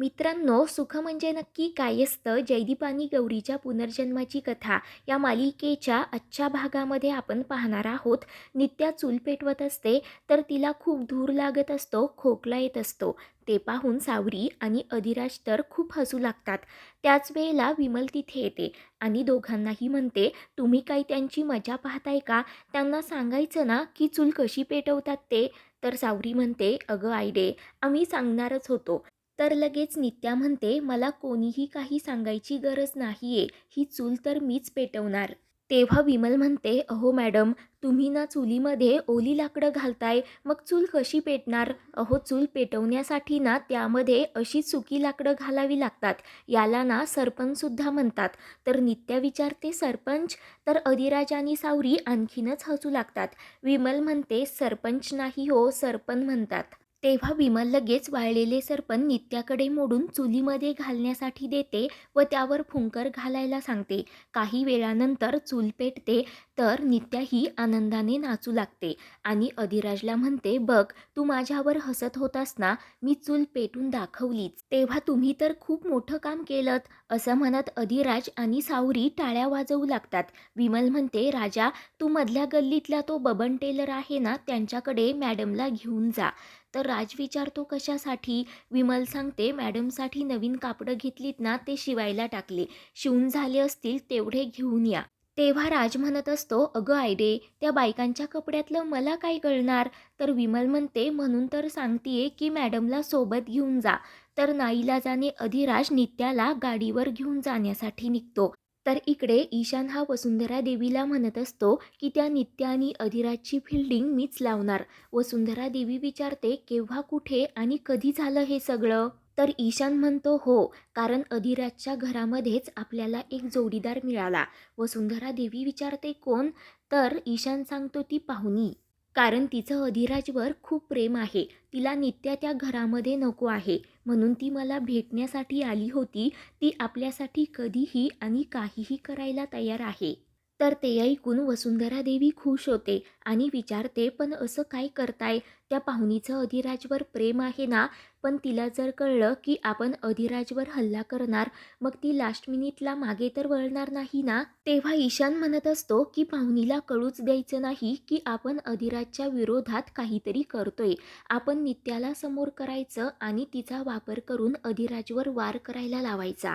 मित्रांनो सुख म्हणजे नक्की काय असतं? जयदीप आणि गौरीच्या पुनर्जन्माची कथा या मालिकेच्या आजच्या भागामध्ये आपण पाहणार आहोत. नित्या चूल पेटवत असते तर तिला खूप धूर लागत असतो खोकला येत असतो. ते पाहून सावरी आणि अधिराज तर खूप हसू लागतात. त्याच वेळेला विमल तिथे येते आणि दोघांनाही म्हणते तुम्ही काही त्यांची मजा पाहताय का? त्यांना सांगायचं ना की चूल कशी पेटवतात ते? तर सावरी म्हणते अगं आयडे आम्ही सांगणारच होतो. तर लगेच नित्या म्हणते मला कोणीही काही सांगायची गरज नाही आहे ही चूल तर मीच पेटवणार. तेव्हा विमल म्हणते अहो मॅडम तुम्ही ना चुलीमध्ये ओली लाकडं घालताय मग चूल कशी पेटणार? अहो चूल पेटवण्यासाठी ना त्यामध्ये अशी सुकी लाकडं घालावी लागतात याला ना सरपंचसुद्धा म्हणतात. तर नित्या विचारते सरपंच तर अधिराज आणि सावरी आणखीनच हसू लागतात. विमल म्हणते सरपंच नाही हो सरपण म्हणतात. तेव्हा विमल लगेच वाळलेले सरपण नित्याकडे मोडून चुलीमध्ये घालण्यासाठी देते व त्यावर फुंकर घालायला सांगते. काही वेळानंतर चूल पेटते तर नित्या ही आनंदाने नाचू लागते आणि अधिराजला म्हणते बघ तू माझ्यावर हसत होतास ना मी चूल पेटून दाखवलीच. तेव्हा तुम्ही तर खूप मोठं काम केलं असं म्हणत अधिराज आणि सावरी टाळ्या वाजवू लागतात. विमल म्हणते राजा तू मधल्या गल्लीतला तो बबन टेलर आहे ना त्यांच्याकडे मॅडमला घेऊन जा. तर राज विचारतो कशासाठी? विमल सांगते मॅडमसाठी नवीन कापडं घेतलीत ना ते शिवायला टाकले. शिवून झाले असतील तेवढे घेऊन या. तेव्हा राज म्हणत असतो अगं आयडे त्या बायकांच्या कपड्यातलं मला काय कळणार? तर विमल म्हणते म्हणून तर सांगतीये की मॅडमला सोबत घेऊन जा. तर नाईलाजाने अधिराज नित्याला गाडीवर घेऊन जाण्यासाठी निघतो. तर इकडे ईशान हा वसुंधरा देवीला म्हणत असतो की त्या नित्या आणि अधिराजची फिल्डिंग मीच लावणार. वसुंधरा देवी विचारते केव्हा कुठे आणि कधी झालं हे सगळं? तर ईशान म्हणतो हो कारण अधिराजच्या घरामध्येच आपल्याला एक जोडीदार मिळाला. वसुंधरा देवी विचारते कोण? तर ईशान सांगतो ती पाहुणी. कारण तिचं अधिराजवर खूप प्रेम आहे. तिला नित्या त्या घरामध्ये नको आहे. म्हणून ती मला भेटण्यासाठी आली होती. ती आपल्यासाठी कधीही आणि काहीही करायला तयार आहे. तर ते ऐकून वसुंधरा देवी खुश होते आणि विचारते पण असं काय करताय? त्या पाहुणीचं अधिराजवर प्रेम आहे ना? पण तिला जर कळलं की आपण अधिराजवर हल्ला करणार मग ती लास्ट मिनिटला मागे तर वळणार नाही ना? तेव्हा ईशान म्हणत असतो की पाहुणीला कळूच द्यायचं नाही की आपण अधिराजच्या विरोधात काहीतरी करतोय. आपण नित्याला समोर करायचं आणि तिचा वापर करून अधिराजवर वार करायला लावायचा.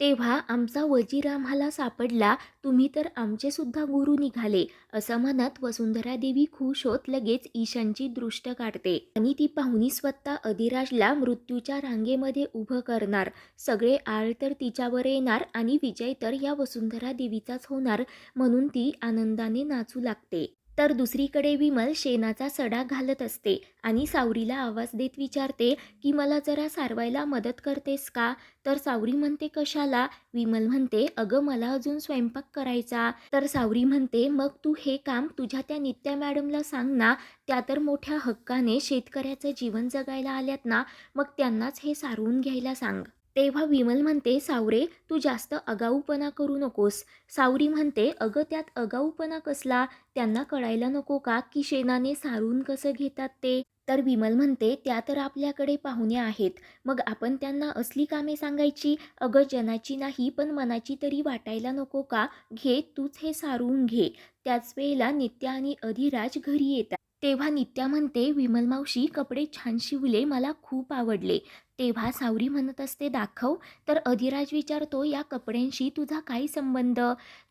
तेव्हा आमचा वजीर आम्हाला सापडला तुम्ही तर आमचेसुद्धा गुरु निघाले असं म्हणत वसुंधरा देवी खुश होत लगेच ईशांची दृष्ट काढते. आणि ती पाहुणी स्वतः अधिराजला मृत्यूच्या रांगेमध्ये उभं करणार. सगळे आळ तर तिच्यावर येणार आणि विजय तर या वसुंधरा देवीचाच होणार म्हणून ती आनंदाने नाचू लागते. तर दुसरीकडे विमल शेणाचा सडा घालत असते आणि सावरीला आवाज देत विचारते की मला जरा सारवायला मदत करतेस का? तर सावरी म्हणते कशाला? विमल म्हणते अगं मला अजून स्वयंपाक करायचा. तर सावरी म्हणते मग तू हे काम तुझ्या त्या नित्या मॅडमला सांग ना त्या तर मोठ्या हक्काने शेतकऱ्याचं जीवन जगायला आल्यात ना मग त्यांनाच हे सारवून घ्यायला सांग. तेव्हा विमल म्हणते सावरे तू जास्त अगाऊपणा करू नकोस सावरी म्हणते अगं त्यात अगाऊपणा कसला? त्यांना कळायला नको का की शेणाने सारून कसं घेतात ते तर विमल म्हणते त्या तर आपल्याकडे पाहुण्या आहेत. मग आपण त्यांना असली कामे सांगायची? अगं जनाची नाही पण मनाची तरी वाटायला नको का? घे तूच हे सारून घे त्याच वेळेला नित्या आणि अधिराज घरी येतात. तेव्हा नित्या म्हणते विमल मावशी कपडे छान शिवले मला खूप आवडले. तेव्हा सावरी म्हणत असते दाखव तर अधिराज विचारतो या कपड्यांशी तुझा काय संबंध?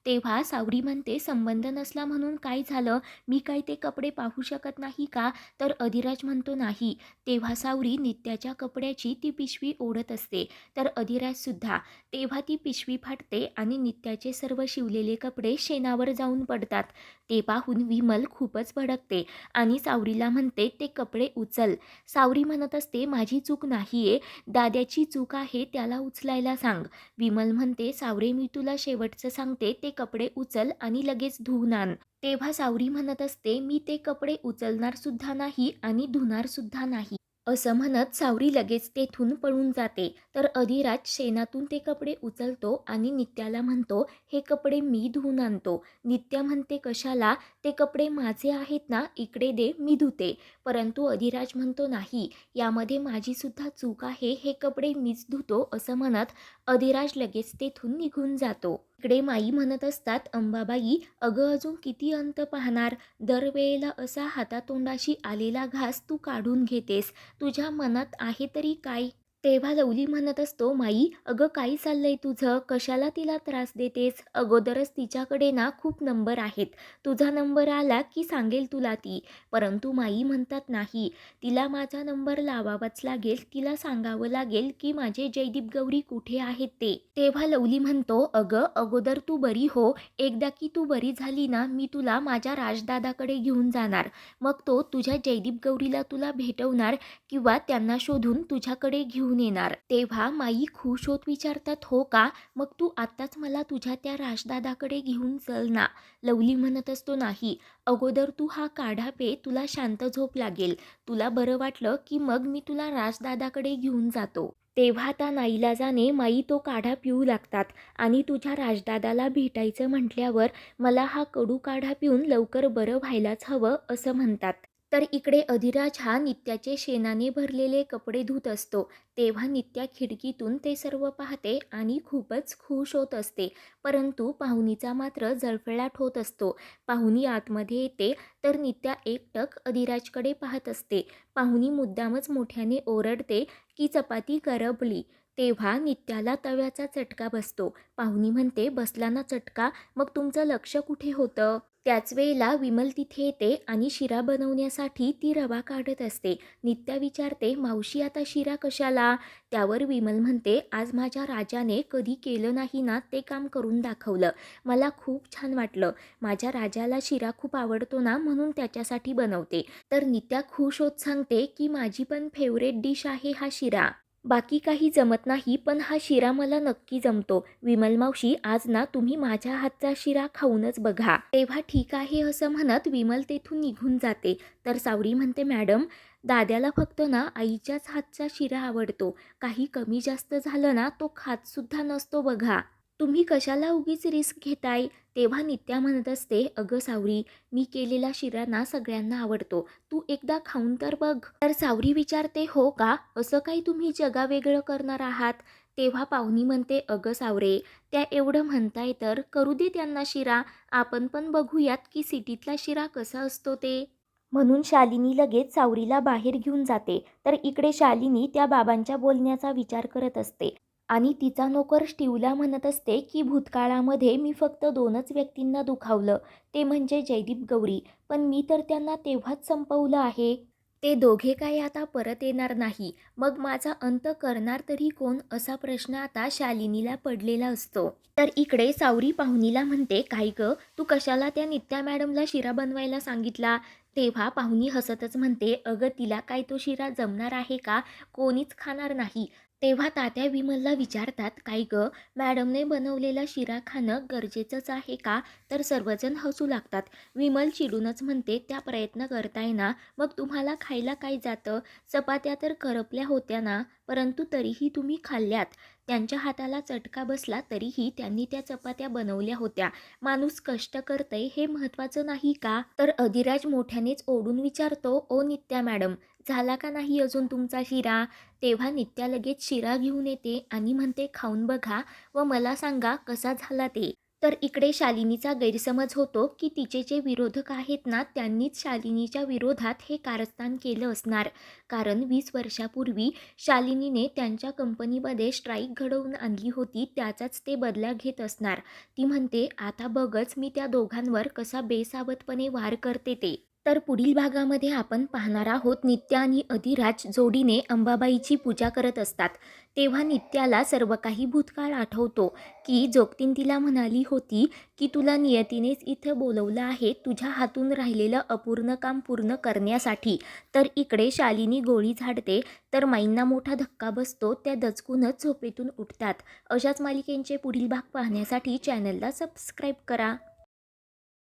तेव्हा सावरी म्हणते संबंध नसला म्हणून काय झालं? मी काय ते कपडे पाहू शकत नाही का? तर अधिराज म्हणतो नाही. तेव्हा सावरी नित्याच्या कपड्याची ती पिशवी ओढत असते. तर अधिराजसुद्धा तेव्हा ती पिशवी फाटते आणि नित्याचे सर्व शिवलेले कपडे शेणावर जाऊन पडतात. ते पाहून विमल खूपच भडकते आणि सावरीला म्हणते ते कपडे उचल. सावरी म्हणत असते माझी चूक नाही आहे दाद्याची चूक आहे त्याला उचलायला सांग. विमल म्हणते सावरे मी तुला शेवटचं सांगते ते कपडे उचल आणि लगेच धुवून आण. तेव्हा सावरी म्हणत असते मी ते कपडे उचलणार सुद्धा नाही आणि धुणार सुद्धा नाही. असं म्हणत सावरी लगेच तेथून पळून जाते. तर अधिराज शेणातून ते कपडे उचलतो आणि नित्याला म्हणतो हे कपडे मी धुवून आणतो. नित्या म्हणते कशाला? ते कपडे माझे आहेत ना इकडे दे मी धुते. परंतु अधिराज म्हणतो नाही यामध्ये माझीसुद्धा चूक आहे. हे कपडे मीच धुतो असं म्हणत अधिराज लगेच तेथून निघून जातो. इकडे माई म्हणत असतात अंबाबाई अगं अजून किती अंत पाहणार? दरवेळेला असा हातातोंडाशी आलेला घास तू काढून घेतेस. तुझ्या मनात आहे तरी काय तेव्हा लवली म्हणत असतो माई अगं काय चाललंय तुझं? कशाला तिला त्रास देतेस? अगोदरच तिच्याकडे ना खूप नंबर आहेत. तुझा नंबर आला की सांगेल तुला ती. परंतु माई म्हणतात नाही. तिला माझा नंबर लावावाच लागेल तिला सांगावं लागेल की माझे जयदीप गौरी कुठे आहेत ते. तेव्हा लवली म्हणतो अगं अगोदर तू बरी हो. एकदा की तू बरी झाली ना मी तुला माझ्या राजदादाकडे घेऊन जाणार. मग तो तुझ्या जयदीप गौरीला तुला भेटवणार किंवा त्यांना शोधून तुझ्याकडे घेऊन घेऊन येणार. तेव्हा माई खुश होत विचारतात हो का? मग तू आत्ताच मला तुझ्या त्या राजदादाकडे घेऊन चल ना. लवली म्हणत असतो नाही. अगोदर तू हा काढा पे तुला शांत झोप लागेल. तुला बरं वाटलं की मग मी तुला राजदादाकडे घेऊन जातो. तेव्हा त्या नाईलाजाने माई तो काढा पिऊ लागतात. आणि तुझ्या राजदादाला भेटायचं म्हटल्यावर मला हा कडू काढा पिऊन लवकर बरं व्हायलाच हवं असं म्हणतात. तर इकडे अधिराज हा नित्याचे शेणाने भरलेले कपडे धुत असतो. तेव्हा नित्या खिडकीतून ते सर्व पाहते आणि खूपच खुश होत असते. परंतु पाहुणीचा मात्र जळफळाट होत असतो. पाहुणी आतमध्ये येते तर नित्या एकटक अधिराजकडे पाहत असते. पाहुणी मुद्दामच मोठ्याने ओरडते की चपाती करबली तेव्हा नित्याला तव्याचा चटका बसतो. पाहुणी म्हणते बसला ना चटका मग तुमचं लक्ष कुठे होतं? त्याच वेळेला विमल तिथे येते आणि शिरा बनवण्यासाठी ती रवा काढत असते. नित्या विचारते मावशी आता शिरा कशाला? त्यावर विमल म्हणते आज माझ्या राजाने कधी केलं नाही ना ते काम करून दाखवलं. मला खूप छान वाटलं. माझ्या राजाला शिरा खूप आवडतो ना म्हणून त्याच्यासाठी बनवते. तर नित्या खुश होत सांगते की माझी पण फेवरेट डिश आहे हा शिरा. बाकी काही जमत नाही पण हा शिरा मला नक्की जमतो. विमल मावशी आज ना तुम्ही माझ्या हातचा शिरा खाऊनच बघा. तेव्हा ठीक आहे असं म्हणत विमल तेथून निघून जाते. तर सावरी म्हणते मॅडम दाद्याला फक्त ना आईच्याच हातचा शिरा आवडतो. काही कमी जास्त झालं ना तो खातसुद्धा नसतो बघा. तुम्ही कशाला उगीच रिस्क घेताय? तेव्हा नित्या म्हणत असते अगं सावरी मी केलेला शिरा ना सगळ्यांना आवडतो. तू एकदा खाऊन तर बघ. तर सावरी विचारते हो का? असं काही तुम्ही जगावेगळं करणार आहात? तेव्हा पाहुणी म्हणते अगं सावरे त्या एवढं म्हणताय तर करू दे त्यांना शिरा. आपण पण बघूयात की सिटीतला शिरा कसा असतो ते. म्हणून शालिनी लगेच सावरीला बाहेर घेऊन जाते. तर इकडे शालिनी त्या बाबांच्या बोलण्याचा विचार करत असते. आणि तिचा नोकर स्टीवला म्हणत असते की भूतकाळामध्ये मी फक्त दोनच व्यक्तींना दुखावलं. ते म्हणजे जयदीप गौरी. पण मी तर त्यांना तेव्हाच संपवलं आहे. ते दोघे काय आता परत येणार नाही. मग माझा अंत करणार तरी कोण असा प्रश्न आता शालिनीला पडलेला असतो. तर इकडे सावरी पाहुणीला म्हणते काय ग? तू कशाला त्या नित्या मॅडमला शिरा बनवायला सांगितला? तेव्हा पाहुणी हसतच म्हणते अगं तिला काय तो शिरा जमणार आहे का? कोणीच खाणार नाही. तेव्हा तात्या विमलला विचारतात काय गं मॅडमने बनवलेला शिरा खाणं गरजेचंच आहे का? तर सर्वजण हसू लागतात. विमल चिडूनच म्हणते त्या प्रयत्न करताय ना मग तुम्हाला खायला काय जातं? चपात्या तर करपल्या होत्या ना परंतु तरीही तुम्ही खाल्ल्यात. त्यांच्या हाताला चटका बसला तरीही त्यांनी त्या चपात्या बनवल्या होत्या. माणूस कष्ट करतय हे महत्त्वाचं नाही का? तर अधिराज मोठ्यानेच ओढून विचारतो ओ नित्या मॅडम झाला का नाही अजून तुमचा शिरा? तेव्हा नित्या लगेच शिरा घेऊन येते आणि म्हणते खाऊन बघा व मला सांगा कसा झाला ते. तर इकडे शालिनीचा गैरसमज होतो की तिचे जे विरोधक आहेत ना त्यांनीच शालिनीच्या विरोधात हे कारस्थान केलं असणार. कारण वीस वर्षापूर्वी शालिनीने त्यांच्या कंपनीमध्ये स्ट्राईक घडवून आणली होती त्याचाच ते बदला घेत असणार. ती म्हणते आता बघच मी त्या दोघांवर कसा बेसावतपणे वार करते ते. तर पुढील भागामध्ये आपण पाहणार आहोत नित्या आणि अधिराज जोडीने अंबाबाईची पूजा करत असतात. तेव्हा नित्याला सर्व काही भूतकाळ आठवतो की जोगतीन तिला म्हणाली होती की तुला नियतीनेच इथं बोलवलं आहे तुझ्या हातून राहिलेलं अपूर्ण काम पूर्ण करण्यासाठी. तर इकडे शालिनी गोळी झाडते तर माईंना मोठा धक्का बसतो त्या दचकूनच झोपेतून उठतात. अशाच मालिकेंचे पुढील भाग पाहण्यासाठी चॅनलला सबस्क्राईब करा.